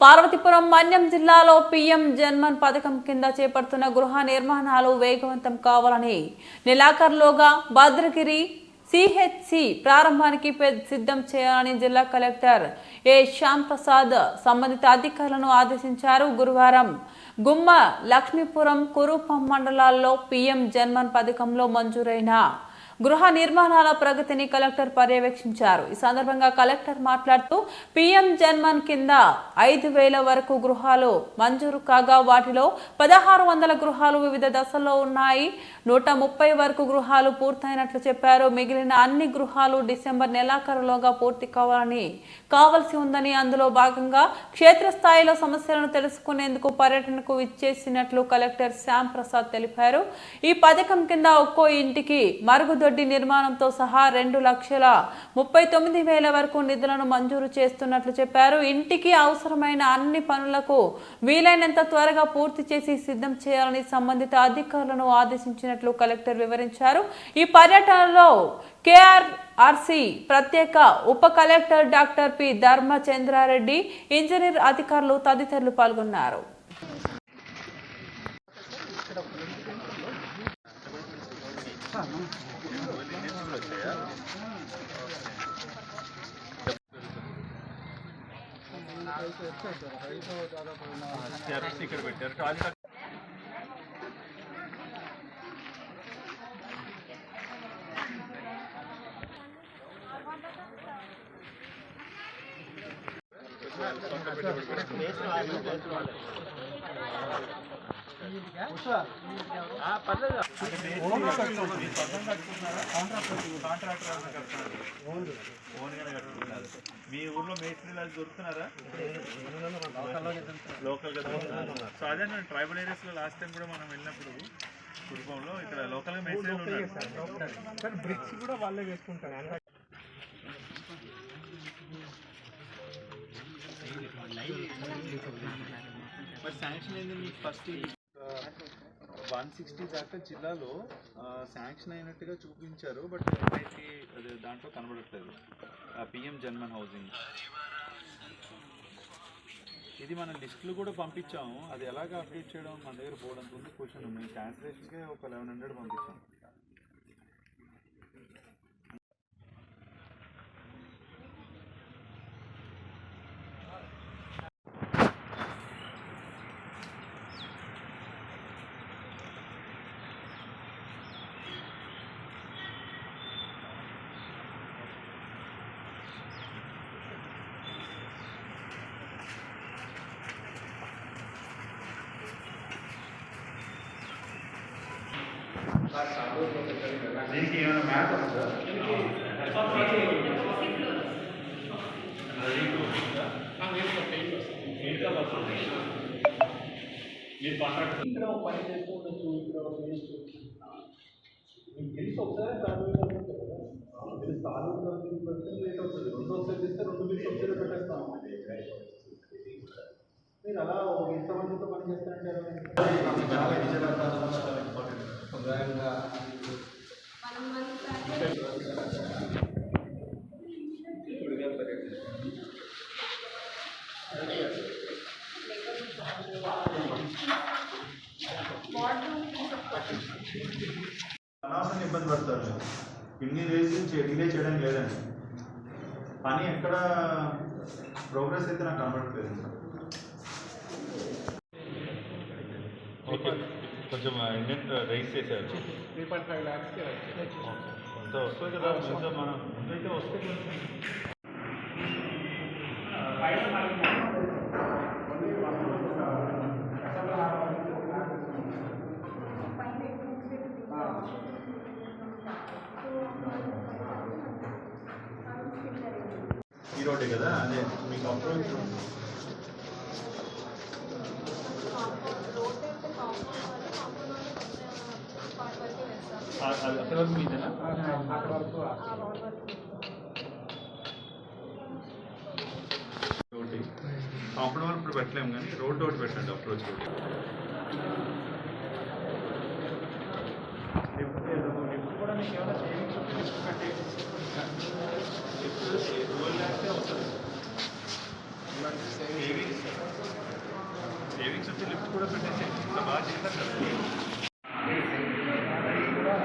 పార్వతీపురం మన్యం జిల్లాలో పీఎం జన్మన్ పథకం కింద చేపడుతున్న గృహ నిర్మాణాలు వేగవంతం కావాలని నెలాఖరులోగా భద్రగిరి సిహెచ్సి ప్రారంభానికి పె- సిద్ధం చేయాలని జిల్లా కలెక్టర్ ఏ శ్యామ్ ప్రసాద్ సంబంధిత అధికారులను ఆదేశించారు. గురువారం గుమ్మ లక్ష్మీపురం కురుపం మండలాల్లో పీఎం జన్మన్ పథకంలో మంజూరైన గృహ నిర్మాణాల ప్రగతిని కలెక్టర్ పర్యవేక్షించారు. ఈ సందర్భంగా కలెక్టర్ మాట్లాడుతూ పీఎం జన్మన్ కింద ఐదు వేల వరకు గృహాలు మంజూరు కాగా వాటిలో పదహారు వందల గృహాలు వివిధ దశల్లో ఉన్నాయి. నూట ముప్పై వరకు గృహాలు పూర్తయినట్లు చెప్పారు. మిగిలిన అన్ని గృహాలు డిసెంబర్ నెలాఖరులోగా పూర్తి కావాలని కావలసి ఉందని అందులో భాగంగా క్షేత్రస్థాయిలో సమస్యలను తెలుసుకునేందుకు పర్యటనకు ఇచ్చేసినట్లు కలెక్టర్ శ్యామ్ ప్రసాద్ తెలిపారు. ఈ పథకం కింద ఒక్కో ఇంటికి మరుగుదొడ్డి నిర్మాణంతో సహా రెండు లక్షల ముప్పై తొమ్మిది వేల వరకు నిధులను మంజూరు చేస్తున్నట్లు చెప్పారు. ఇంటికి అవసరమైన అన్ని పనులకు వీలైనంత త్వరగా పూర్తి చేసి సిద్ధం చేయాలని సంబంధిత అధికారులను ఆదేశించినట్లు కలెక్టర్ వివరించారు. ఈ పర్యటనలో కేఆర్ఆర్సి ప్రత్యేక ఉప collector doctor P Dharmachandra Reddy engineer అధికారులు తదితరులు పాల్గొన్నారు. ఇక్కడ పెట్టారు మీ ఊర్లో మేస్త్రీలు అది దొరుకుతున్నారా? లోకల్గా దొరుకుతున్నారు? సో అదే నేను ట్రైబల్ ఏరియాస్లో లాస్ట్ టైం కూడా మనం వెళ్ళినప్పుడు కుటుంబంలో ఇక్కడ లోకల్గా మేస్త్రీలు ఉన్నారు. బ్రిక్స్ కూడా వాళ్ళే వేసుకుంటారు. మరి శాంక్షన్ అయింది మీకు ఫస్ట్ వన్ సిక్స్టీ దాకా జిల్లాలో శాంక్షన్ అయినట్టుగా చూపించారు బట్ ఎన్ఐటి అది దాంట్లో కనబడట్లేదు. PM Janman housing. ఇది మన లిస్టులు కూడా పంపించాము. అది ఎలాగ అప్డేట్ చేయడం మన దగ్గర బోర్డు అంత ఉంది క్వశ్చన్ ఉంది. క్యాన్సిలేషన్కే ఒక లెవెన్ హండ్రెడ్ పంపించాము. దీనికి ఏమైనా మ్యాప్ వస్తుందా ఇక్కడ ఒక పని చేస్తూ ఉండొచ్చు ఇక్కడ ఒక వేస్ట్ మీకు తెలిసి ఒకసారి ఫ్యామిలీ మీరు స్థానికంగా పెడితే లేట్ అవుతుంది రెండు ఒకసారి చేస్తే రెండు బిల్స్ ఒకసారి పెట్టేస్తాం మీరు అలా ఒక ఎంతమందితో పని చేస్తారంటే అనవసరం ఇబ్బంది పడతారు. ఇన్ని డేస్ చే- డిలే చేయడం లేదండి. పని ఎక్కడ ప్రోగ్రెస్ అయితే నాకు కనబడట్లేదు. కొంచెం ఇండియన్ రైస్ చేశారు. త్రీ పాయింట్ ఫైవ్ ల్యాక్స్కి కొంత వస్తుంది కదా ముందు మనం ముందైతే వస్తే కొంచెం. ఈ రోడ్డే కదా అదే మీకు అప్రోచ్. అక్కడ వరకు మీదేనా అక్కడ వరకు ఒకటి ఇప్పుడు పెట్టలేము కానీ రోడ్ ఒకటి పెట్టండి అప్రోచ్ రోడ్ కూడా మీకు ఏమైనా సేవింగ్స్ కట్టి. ట్వెల్వ్ ల్యాక్సే అవుతుంది సేవింగ్స్ కూడా పెట్టేసి ఇంత బాగా చేశారు కదా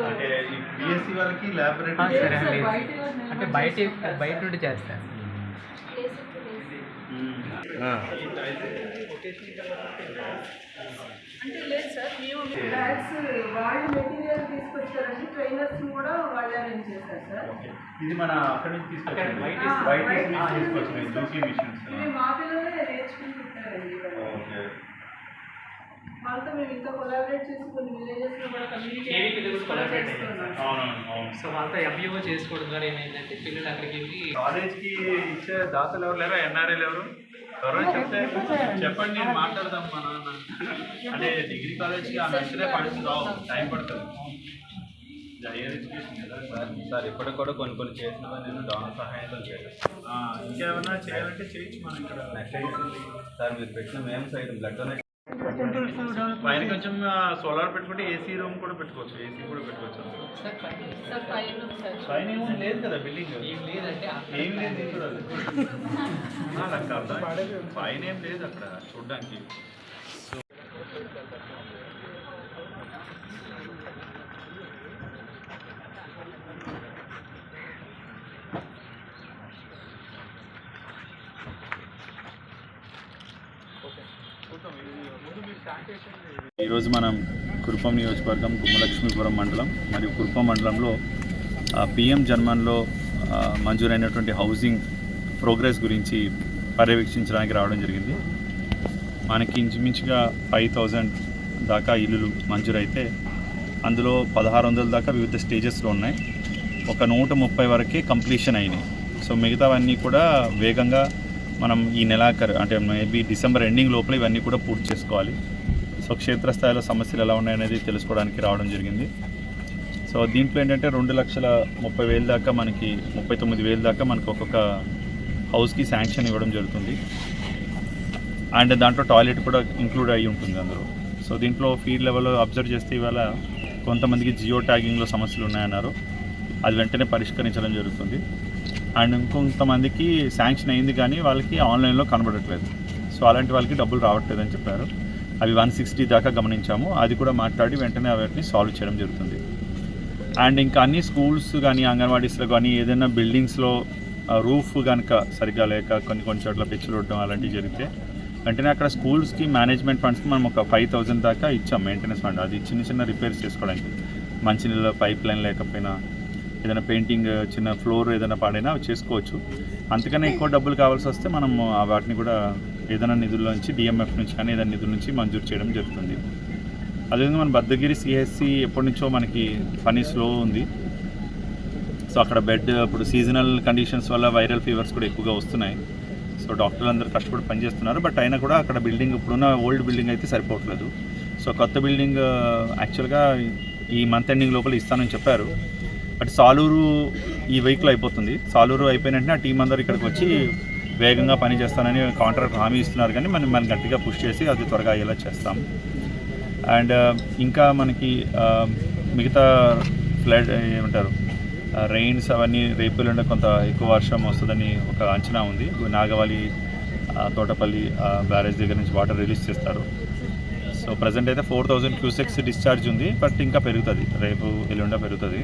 అంటే ఈ బిఎస్సి వాళ్ళకి ల్యాబొరేటరీ సరే అండి అంటే బయట బయట నుండి చేస్తాను అంటే లేదు సార్ మేము బ్యాగ్స్ వాళ్ళు మెటీరియల్ తీసుకొచ్చారండి ట్రైనర్స్ కూడా వాళ్ళే అరేంజ్ చేశారు సార్ ఇది మన అక్కడి నుంచి. Juki machines. ఇవి మా పిల్లలే నేర్చుకుంటుంటారండి ఓకే. వాళ్ళతో మేము ఇంకా కొలాబరేట్ చేసి కొన్ని విలేజెస్లో కూడా కమ్యూనికేట్ అవునవును అవును. సో వాళ్ళతో ఎంఈఓ చేసుకోవడం ద్వారా ఏమైందంటే పిల్లలు అక్కడికి వెళ్ళి కాలేజ్కి ఇచ్చే దాతలు ఎవరు లేరా? ఎన్ఆర్ఐలు ఎవరు? ఎవరైనా చెప్తే చెప్పండి నేను మాట్లాడదాం మా నాన్న అంటే డిగ్రీ కాలేజ్కి ఆ వెంటనే ఫండ్స్ రావు టైం పడుతుంది. హైయర్ ఎడ్యుకేషన్ కదా సార్. సార్ ఇప్పటికి కూడా కొన్ని కొన్ని చేసిన నేను డౌన్ సహాయంతో ఆ, ఇంకేమైనా చేయాలంటే చేయొచ్చు మనం ఇక్కడ. నెక్స్ట్ సార్ మీరు పెట్టిన మేము సైడ్ బ్లడ్ డొనేషన్ పైన కొంచెం సోలార్ పెట్టుకుంటే ఏసీ రూమ్ కూడా పెట్టుకోవచ్చు. ఏసీ కూడా పెట్టుకోవచ్చు. సార్ పైన ఏమీ లేదు కదా బిల్డింగ్ ఏం లేదు చూడాలి పైన ఏం లేదు అక్కడ చూడడానికి. ఈరోజు మనం కురుపం నియోజకవర్గం గుమ్మలక్ష్మీపురం మండలం మరియు కురుపం మండలంలో పిఎం జన్మన్లో మంజూరైనటువంటి హౌసింగ్ ప్రోగ్రెస్ గురించి పర్యవేక్షించడానికి రావడం జరిగింది. మనకి ఇంచుమించుగా ఫైవ్ థౌజండ్ దాకా ఇల్లులు మంజూరైతే అందులో పదహారు వందల దాకా వివిధ స్టేజెస్లో ఉన్నాయి. ఒక నూట ముప్పై వరకే కంప్లీషన్ అయినాయి. సో మిగతావన్నీ కూడా వేగంగా మనం ఈ నెలాఖరు అంటే మేబీ డిసెంబర్ ఎండింగ్ లోపల ఇవన్నీ కూడా పూర్తి చేసుకోవాలి. సో క్షేత్రస్థాయిలో సమస్యలు ఎలా ఉన్నాయనేది తెలుసుకోవడానికి రావడం జరిగింది. సో దీంట్లో ఏంటంటే రెండు లక్షల ముప్పై వేలు దాకా మనకి ముప్పై తొమ్మిది వేలు దాకా మనకి ఒక్కొక్క హౌస్కి శాంక్షన్ ఇవ్వడం జరుగుతుంది. అండ్ దాంట్లో టాయిలెట్ కూడా ఇంక్లూడ్ అయ్యి ఉంటుంది అందులో. సో దీంట్లో ఫీడ్ లెవెల్లో అబ్జర్వ్ చేస్తే ఇవాళ కొంతమందికి జియో ట్యాగింగ్లో సమస్యలు ఉన్నాయన్నారు. అది వెంటనే పరిష్కరించడం జరుగుతుంది. అండ్ ఇంకొంతమందికి శాంక్షన్ అయింది కానీ వాళ్ళకి ఆన్లైన్లో కనబడట్లేదు. సో అలాంటి వాళ్ళకి డబ్బులు రావట్లేదు అని చెప్పారు. అవి వన్ సిక్స్టీ దాకా గమనించాము. అది కూడా మాట్లాడి వెంటనే వాటిని సాల్వ్ చేయడం జరుగుతుంది. అండ్ ఇంకా అన్ని స్కూల్స్ కానీ అంగన్వాడీస్లో కానీ ఏదైనా బిల్డింగ్స్లో రూఫ్ కనుక సరిగ్గా లేక కొన్ని కొన్ని చోట్ల పిచ్చులు ఉండడం అలాంటివి జరిగితే వెంటనే అక్కడ స్కూల్స్కి మేనేజ్మెంట్ ఫండ్స్కి మనం ఒక ఫైవ్ థౌజండ్ దాకా ఇచ్చాం మెయింటెనెన్స్ ఫండ్. అది చిన్న చిన్న రిపేర్స్ చేసుకోవడానికి. మంచినీళ్ళ పైప్ లైన్ లేకపోయినా ఏదైనా పెయింటింగ్ చిన్న ఫ్లోర్ ఏదైనా పాడైనా అవి చేసుకోవచ్చు. అంతకన్నా ఎక్కువ డబ్బులు కావాల్సి వస్తే మనం వాటిని కూడా ఏదైనా నిధుల నుంచి డిఎంఎఫ్ నుంచి కానీ ఏదైనా నిధుల నుంచి మంజూరు చేయడం జరుగుతుంది. అదేవిధంగా మన బద్దగిరి సిఎస్సి ఎప్పటి నుంచో మనకి పని స్లో ఉంది. సో అక్కడ బెడ్ ఇప్పుడు సీజనల్ కండిషన్స్ వల్ల వైరల్ ఫీవర్స్ కూడా ఎక్కువగా వస్తున్నాయి. సో డాక్టర్లు అందరూ కష్టపడి పనిచేస్తున్నారు. బట్ అయినా కూడా అక్కడ బిల్డింగ్ ఇప్పుడున్న ఓల్డ్ బిల్డింగ్ అయితే సరిపోవట్లేదు. సో కొత్త బిల్డింగ్ uh, యాక్చువల్గా ఈ మంత్ ఎండింగ్ లోపల ఇస్తానని చెప్పారు. బట్ సాలూరు ఈ వెహికల్ అయిపోతుంది. సాలూరు అయిపోయిన వెంటనే ఆ టీం అందరూ ఇక్కడికి వచ్చి వేగంగా పని చేస్తానని కాంట్రాక్ట్ హామీ ఇస్తున్నారు. కానీ మనం మనం గట్టిగా పుష్ చేసి అది త్వరగా అయ్యేలా చేస్తాం. అండ్ uh, ఇంకా మనకి uh, మిగతా ఫ్లడ్ uh, ఏమంటారు రెయిన్స్ అవన్నీ రేపు ఎల్లుండి కొంత ఎక్కువ వర్షం వస్తుందని ఒక అంచనా ఉంది. నాగవాలి తోటపల్లి బ్యారేజ్ దగ్గర నుంచి వాటర్ రిలీజ్ చేస్తారు. సో ప్రజెంట్ అయితే ఫోర్ థౌజండ్ క్యూసెక్స్ డిశ్చార్జ్ ఉంది. బట్ ఇంకా పెరుగుతుంది. రేపు ఎల్లుండ పెరుగుతుంది.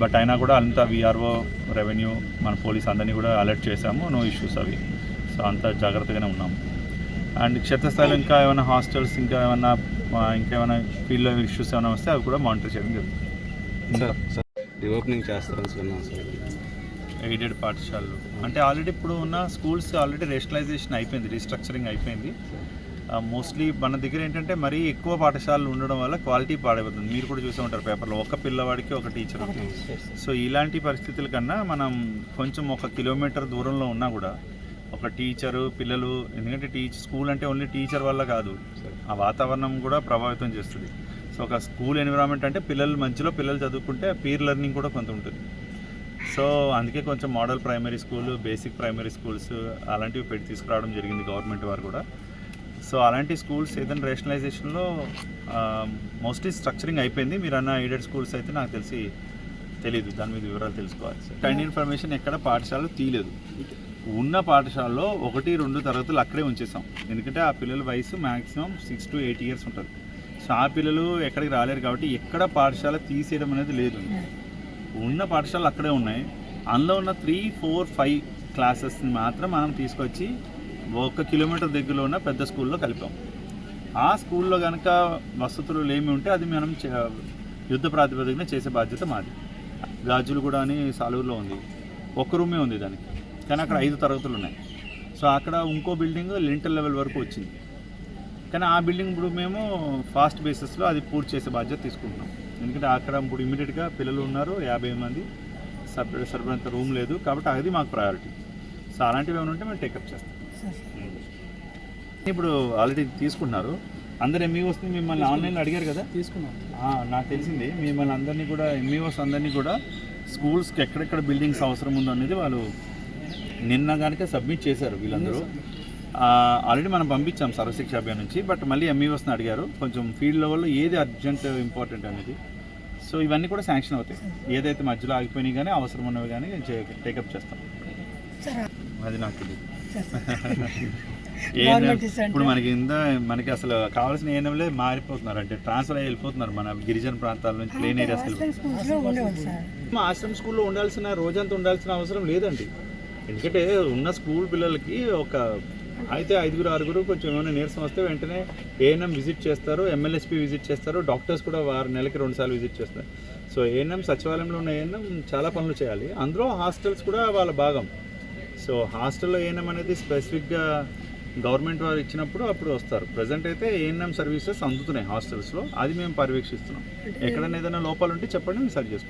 బట్ అయినా కూడా అంతా విఆర్ఓ రెవెన్యూ మన పోలీస్ అందరినీ కూడా అలర్ట్ చేశాము. నో ఇష్యూస్ అవి. సో అంత జాగ్రత్తగానే ఉన్నాము. అండ్ క్షేత్రస్థాయిలో ఇంకా ఏమైనా హాస్టల్స్ ఇంకా ఏమైనా ఇంకా ఏమైనా ఫీల్డ్లో ఇష్యూస్ ఏమైనా వస్తే అవి కూడా మానిటర్ చేయడం జరుగుతుంది. రీఓపెనింగ్ సార్ ఎయిడెడ్ పాఠశాలలు. అంటే ఆల్రెడీ ఇప్పుడు ఉన్న స్కూల్స్ ఆల్రెడీ రేషనలైజేషన్ అయిపోయింది రీస్ట్రక్చరింగ్ అయిపోయింది. మోస్ట్లీ మన దగ్గర ఏంటంటే మరీ ఎక్కువ పాఠశాలలు ఉండడం వల్ల క్వాలిటీ పాడైపోతుంది. మీరు కూడా చూసే ఉంటారు పేపర్లో ఒక పిల్లవాడికి ఒక టీచర్ సో ఇలాంటి పరిస్థితుల కన్నా మనం కొంచెం ఒక కిలోమీటర్ దూరంలో ఉన్నా కూడా ఒక టీచరు పిల్లలు ఎందుకంటే టీచ్ స్కూల్ అంటే ఓన్లీ టీచర్ వల్ల కాదు. ఆ వాతావరణం కూడా ప్రభావితం చేస్తుంది. సో ఒక స్కూల్ ఎన్విరాన్మెంట్ అంటే పిల్లలు మంచిలో పిల్లలు చదువుకుంటే పీర్ లెర్నింగ్ కూడా కొంత ఉంటుంది. సో అందుకే కొంచెం model primary school basic primary schools అలాంటివి పెట్టి తీసుకురావడం జరిగింది గవర్నమెంట్ వారు కూడా. సో అలాంటి స్కూల్స్ ఏదైనా రేషనలైజేషన్లో మోస్ట్లీ స్ట్రక్చరింగ్ అయిపోయింది. మీరు అన్న ఎయిడెడ్ స్కూల్స్ అయితే నాకు తెలిసి తెలియదు దాని మీద వివరాలు తెలుసుకోవాలి. కైండ్ ఇన్ఫర్మేషన్ ఎక్కడ పాఠశాలలో తీయలేదు. ఉన్న పాఠశాలలో ఒకటి రెండు తరగతులు అక్కడే ఉంచేసాం ఎందుకంటే ఆ పిల్లల వయసు maximum six to eight years ఉంటుంది. సో ఆ పిల్లలు ఎక్కడికి రాలేరు కాబట్టి ఎక్కడ పాఠశాల తీసేయడం అనేది లేదు. ఉన్న పాఠశాలలు అక్కడే ఉన్నాయి. అందులో ఉన్న త్రీ ఫోర్ ఫైవ్ క్లాసెస్ని మాత్రం మనం తీసుకొచ్చి ఒక కిలోమీటర్ దగ్గరలో ఉన్న పెద్ద స్కూల్లో కలిపాం. ఆ స్కూల్లో కనుక వసతులు ఏమి ఉంటే అది మనం చే- యుద్ధ ప్రాతిపదికన చేసే బాధ్యత మాది. గాజులు కూడా అని సాలూరులో ఉంది. ఒక్క రూమే ఉంది దానికి. కానీ అక్కడ ఐదు తరగతులు ఉన్నాయి. సో అక్కడ ఇంకో బిల్డింగ్ లింటర్ లెవెల్ వరకు వచ్చింది. కానీ ఆ బిల్డింగ్ ఇప్పుడు మేము ఫాస్ట్ బేసిస్లో అది పూర్తి చేసే బాధ్యత తీసుకుంటున్నాం. ఎందుకంటే అక్కడ ఇప్పుడు ఇమీడియట్గా పిల్లలు ఉన్నారు యాభై మంది. సపరేట్ సరిపడంత రూమ్ లేదు. కాబట్టి అది మాకు ప్రయారిటీ. సో అలాంటివి ఏమైనా ఉంటే మేము టేకప్ చేస్తాం. ఇప్పుడు ఆల్రెడీ తీసుకున్నారు అందరు ఎంఈఓస్ని మిమ్మల్ని ఆన్లైన్లో అడిగారు కదా? తీసుకున్నాం. ఆ, నాకు తెలిసింది. మిమ్మల్ని అందరినీ కూడా ఎంఈఓస్ అందరినీ కూడా స్కూల్స్కి ఎక్కడెక్కడ బిల్డింగ్స్ అవసరం ఉందో అనేది వాళ్ళు నిన్న కనుక సబ్మిట్ చేశారు వీళ్ళందరూ. ఆల్రెడీ మనం పంపించాం సర్వశిక్ష అభియాన్ నుంచి బట్ మళ్ళీ ఎంఈఓస్ని అడిగారు. కొంచెం ఫీల్డ్ లెవెల్లో ఏది అర్జెంట్ ఇంపార్టెంట్ అనేది. సో ఇవన్నీ కూడా శాంక్షన్ అవుతాయి. ఏదైతే మధ్యలో ఆగిపోయినాయి కానీ అవసరం ఉన్నవి కానీ టేకప్ చేస్తాం. అది నాకు తెలియదు. ఇప్పుడు మనకి ఇంత మనకి అసలు కావాల్సిన ఏఎన్ఎంలే మారిపోతున్నారు. అంటే ట్రాన్స్ఫర్ అయ్యి వెళ్ళిపోతున్నారు మన గిరిజన ప్రాంతాల నుంచి ప్లేన్ ఏరియాస్ మా ఆశ్రమ స్కూల్లో ఉండాల్సిన రోజంతా ఉండాల్సిన అవసరం లేదండి. ఎందుకంటే ఉన్న స్కూల్ పిల్లలకి ఒక అయితే ఐదుగురు ఆరుగురు కొంచెం ఏమైనా నీరసం వస్తే వెంటనే ఏఎన్ఎం విజిట్ చేస్తారు ఎమ్మెల్యేస్పీ విజిట్ చేస్తారు డాక్టర్స్ కూడా వారు నెలకి రెండు సార్లు విజిట్ చేస్తారు. సో ఏఎన్ఎం సచివాలయంలో ఉన్న ఏఎన్ఎం చాలా పనులు చేయాలి. అందులో హాస్టల్స్ కూడా వాళ్ళ భాగం. సో హాస్టల్లో ఏఎన్ఎం అనేది స్పెసిఫిక్గా గవర్నమెంట్ వారు ఇచ్చినప్పుడు అప్పుడు వస్తారు. ప్రజెంట్ అయితే ఏఎన్ఎం సర్వీసెస్ అందుతున్నాయి హాస్టల్స్లో. అది మేము పర్యవేక్షిస్తున్నాం. ఎక్కడైనా ఏదైనా లోపాలు ఉంటే చెప్పండి మేము సరి చేసుకుంటాం.